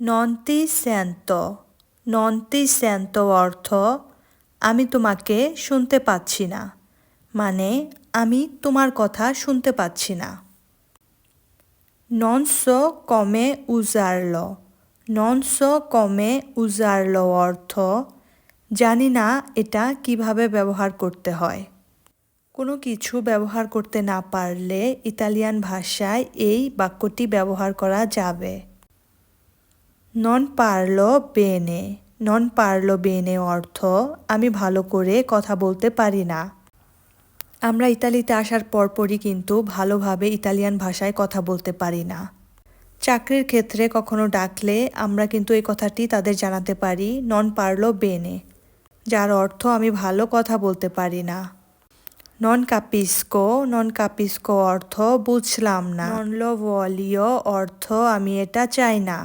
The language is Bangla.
নন্তি স্যান্ত নন্তি স্যান্ত অর্থ, আমি তোমাকে শুনতে পাচ্ছি না মানে আমি তোমার কথা শুনতে পাচ্ছি না। come usarlo non so come usarlo অর্থ, জানি না এটা কীভাবে ব্যবহার করতে হয়। কোনো কিছু ব্যবহার করতে না পারলে ইতালিয়ান ভাষায় এই বাক্যটি ব্যবহার করা যাবে। নন পারল বেনে নন পারল বেনে অর্থ আমি ভালো করে কথা বলতে পারি না। আমরা ইতালিতে আসার পরপরই কিন্তু ভালোভাবে ইতালিয়ান ভাষায় কথা বলতে পারি না। চাকরির ক্ষেত্রে কখনো ডাকলে আমরা কিন্তু এই কথাটি তাদের জানাতে পারি নন পারল বেনে যার অর্থ আমি ভালো কথা বলতে পারি না। নন কাপিস্কো নন কাপিস্কো অর্থ বুঝলাম না। নন লো অর্থ আমি এটা চাই না।